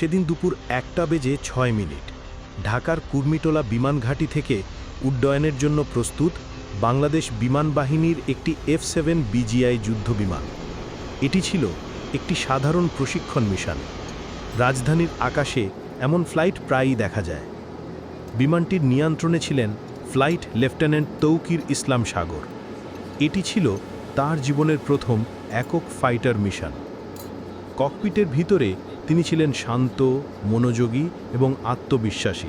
সেদিন দুপুর একটা বেজে ছয় মিনিট। ঢাকার কুর্মিটোলা বিমানঘাঁটি থেকে উড্ডয়নের জন্য প্রস্তুত বাংলাদেশ বিমান বাহিনীর একটি এফ সেভেন বিজিআই যুদ্ধবিমান এটি ছিল একটি সাধারণ প্রশিক্ষণ মিশন। রাজধানীর আকাশে এমন ফ্লাইট প্রায়ই দেখা যায়। বিমানটির নিয়ন্ত্রণে ছিলেন ফ্লাইট লেফটেন্যান্ট তৌকির ইসলাম সাগর। এটি ছিল তার জীবনের প্রথম একক ফাইটার মিশন। ককপিটের ভিতরে তিনি ছিলেন শান্ত, মনোযোগী এবং আত্মবিশ্বাসী।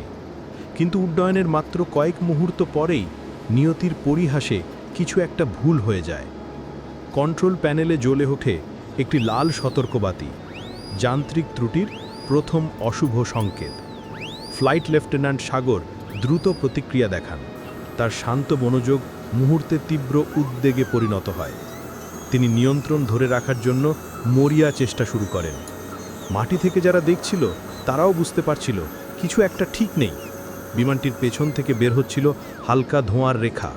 কিন্তু উড্ডয়নের মাত্র কয়েক মুহূর্ত পরেই নিয়তির পরিহাসে কিছু একটা ভুল হয়ে যায়। কন্ট্রোল প্যানেলে জ্বলে ওঠে একটি লাল সতর্কবাতি, যান্ত্রিক ত্রুটির প্রথম অশুভ সংকেত। ফ্লাইট লেফটেন্যান্ট সাগর দ্রুত প্রতিক্রিয়া দেখান। তার শান্ত মনোযোগ মুহূর্তে তীব্র উদ্বেগে পরিণত হয়। তিনি নিয়ন্ত্রণ ধরে রাখার জন্য মরিয়া চেষ্টা শুরু করেন। মাটি থেকে যারা দেখছিল, তারাও বুঝতে পারছিল, কিছু একটা ঠিক নেই। বিমানটির পেছন থেকে বের হচ্ছিল হালকা ধোঁয়ার রেখা।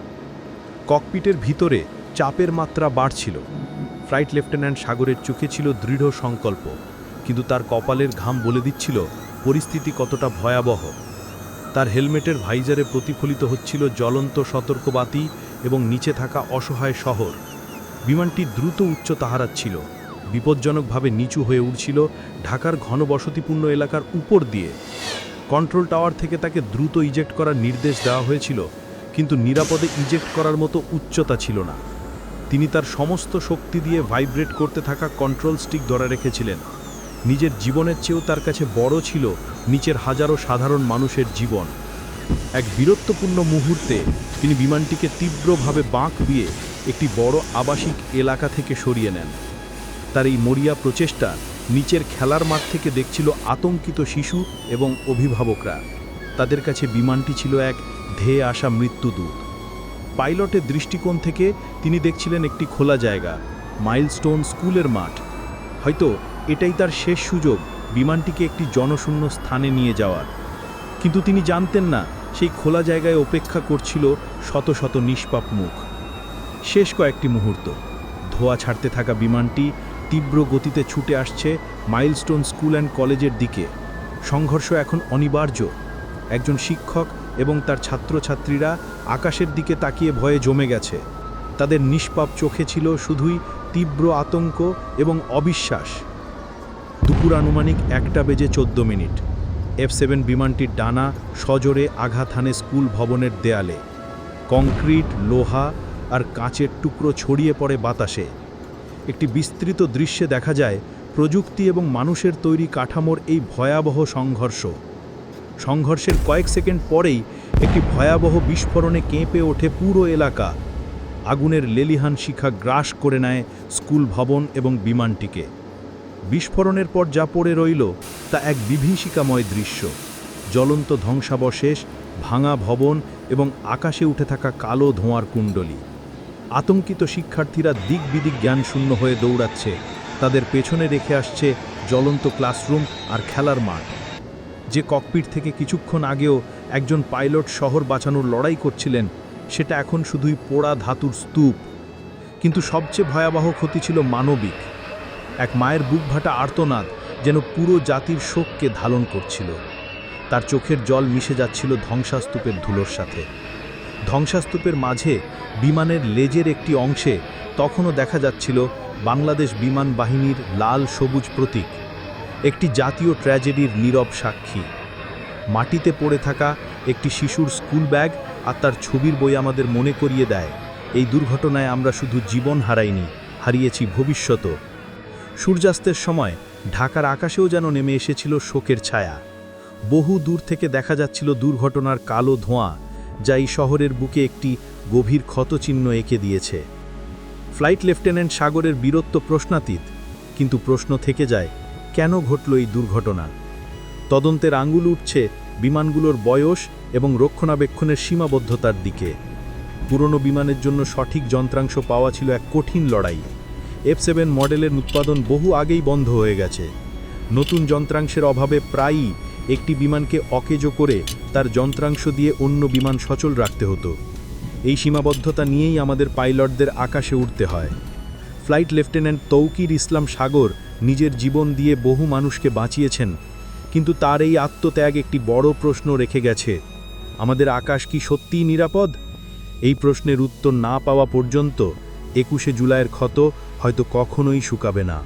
ককপিটের ভিতরে চাপের মাত্রা বাড়ছিল। ফ্লাইট লেফটেন্যান্ট সাগরের চোখে ছিল দৃঢ় সংকল্প, কিন্তু তার কপালের ঘাম বলে দিচ্ছিল পরিস্থিতি কতটা ভয়াবহ। তার হেলমেটের ভাইজারে প্রতিফলিত হচ্ছিল জ্বলন্ত সতর্কবাতি এবং নিচে থাকা অসহায় শহর। বিমানটি দ্রুত উচ্চতা হারাচ্ছিল বিপজ্জনকভাবে নিচু হয়ে উঠছিল ঢাকার ঘনবসতিপূর্ণ এলাকার উপর দিয়ে। কন্ট্রোল টাওয়ার থেকে তাকে দ্রুত ইজেক্ট করার নির্দেশ দেওয়া হয়েছিল, কিন্তু নিরাপদে ইজেক্ট করার মতো উচ্চতা ছিল না। তিনি তার সমস্ত শক্তি দিয়ে ভাইব্রেট করতে থাকা কন্ট্রোল স্টিক ধরে রেখেছিলেন। নিজের জীবনের চেয়েও তার কাছে বড় ছিল নিচের হাজারো সাধারণ মানুষের জীবন। এক বীরত্বপূর্ণ মুহূর্তে তিনি বিমানটিকে তীব্রভাবে বাঁক দিয়ে একটি বড় আবাসিক এলাকা থেকে সরিয়ে নেন। তার এই মরিয়া প্রচেষ্টা নিচের খেলার মাঠ থেকে দেখছিল আতঙ্কিত শিশু এবং অভিভাবকরা। তাদের কাছে বিমানটি ছিল এক ধেয়ে আসা মৃত্যুদূত। পাইলটের দৃষ্টিকোণ থেকে তিনি দেখছিলেন একটি খোলা জায়গা, মাইলস্টোন স্কুলের মাঠ। হয়তো এটাই তার শেষ সুযোগ বিমানটিকে একটি জনশূন্য স্থানে নিয়ে যাওয়ার। কিন্তু তিনি জানতেন না সেই খোলা জায়গায় অপেক্ষা করছিল শত শত নিষ্পাপ মুখ। শেষ কয়েকটি মুহূর্ত। ধোয়া ছাড়তে থাকা বিমানটি তীব্র গতিতে ছুটে আসছে মাইলস্টোন স্কুল অ্যান্ড কলেজের দিকে। সংঘর্ষ এখন অনিবার্য। একজন শিক্ষক এবং তার ছাত্রছাত্রীরা আকাশের দিকে তাকিয়ে ভয়ে জমে গেছে। তাদের নিষ্পাপ চোখে ছিল শুধুই তীব্র আতঙ্ক এবং অবিশ্বাস। দুপুর আনুমানিক একটা বেজে চোদ্দ মিনিট। এফ সেভেন বিমানটির ডানা সজোরে আঘাত হানে স্কুল ভবনের দেয়ালে। কংক্রিট, লোহা আর কাঁচের টুকরো ছড়িয়ে পড়ে বাতাসে। একটি বিস্তৃত দৃশ্যে দেখা যায় প্রযুক্তি এবং মানুষের তৈরি কাঠামোর এই ভয়াবহ সংঘর্ষ। সংঘর্ষের কয়েক সেকেন্ড পরেই একটি ভয়াবহ বিস্ফোরণে কেঁপে ওঠে পুরো এলাকা। আগুনের লেলিহান শিখা গ্রাস করে নেয় স্কুল ভবন এবং বিমানটিকে। বিস্ফোরণের পর যা পড়ে রইল তা এক বিভীষিকাময় দৃশ্য। জ্বলন্ত ধ্বংসাবশেষ, ভাঙা ভবন এবং আকাশে উঠে থাকা কালো ধোঁয়ার কুণ্ডলী। আতঙ্কিত শিক্ষার্থীরা দিক বিদিক জ্ঞানশূন্য হয়ে দৌড়াচ্ছে। তাদের পেছনে রেখে আসছে জ্বলন্ত ক্লাসরুম আর খেলার মাঠ। যে ককপিট থেকে কিছুক্ষণ আগেও একজন পাইলট শহর বাঁচানোর লড়াই করছিলেন, সেটা এখন শুধুই পোড়া ধাতুর স্তূপ। কিন্তু সবচেয়ে ভয়াবহ ক্ষতি ছিল মানবিক। এক মায়ের বুক ভাটা আর্তনাদ যেন পুরো জাতির শোককে ধারণ করছিল। তার চোখের জল মিশে যাচ্ছিল ধ্বংসাস্তূপের ধুলোর সাথে। ধ্বংসাস্তূপের মাঝে বিমানের লেজের একটি অংশে তখনও দেখা যাচ্ছিল বাংলাদেশ বিমান বাহিনীর লাল সবুজ প্রতীক, একটি জাতীয় ট্র্যাজেডির নীরব সাক্ষী। মাটিতে পড়ে থাকা একটি শিশুর স্কুল ব্যাগ আর তার ছবির বই আমাদের মনে করিয়ে দেয়, এই দুর্ঘটনায় আমরা শুধু জীবন হারাইনি, হারিয়েছি ভবিষ্যতও। সূর্যাস্তের সময় ঢাকার আকাশেও যেন নেমে এসেছিল শোকের ছায়া। বহু দূর থেকে দেখা যাচ্ছিল দুর্ঘটনার কালো ধোঁয়া যা এই শহরের বুকে একটি গভীর ক্ষতচিহ্ন এঁকে দিয়েছে। ফ্লাইট লেফটেন্যান্ট সাগরের বীরত্ব প্রশ্নাতীত, কিন্তু প্রশ্ন থেকে যায়, কেন ঘটল এই দুর্ঘটনা? তদন্তের আঙ্গুল উঠছে বিমানগুলোর বয়স এবং রক্ষণাবেক্ষণের সীমাবদ্ধতার দিকে। পুরনো বিমানের জন্য সঠিক যন্ত্রাংশ পাওয়া ছিল এক কঠিন লড়াই। এফ সেভেন মডেলের উৎপাদন বহু আগেই বন্ধ হয়ে গেছে। নতুন যন্ত্রাংশের অভাবে প্রায়ই একটি বিমানকে অকেজো করে তার যন্ত্রাংশ দিয়ে অন্য বিমান সচল রাখতে হতো। এই সীমাবদ্ধতা নিয়েই আমাদের পাইলটদের আকাশে উঠতে হয়। ফ্লাইট লেফটেন্যান্ট তৌকির ইসলাম সাগর নিজের জীবন দিয়ে বহু মানুষকে বাঁচিয়েছেন, কিন্তু তার এই আত্মত্যাগ একটি বড় প্রশ্ন রেখে গেছে। আমাদের আকাশ কি সত্যিই নিরাপদ? এই প্রশ্নের উত্তর না পাওয়া পর্যন্ত একুশে জুলাইয়ের ক্ষত হয়তো কখনোই শুকাবে না।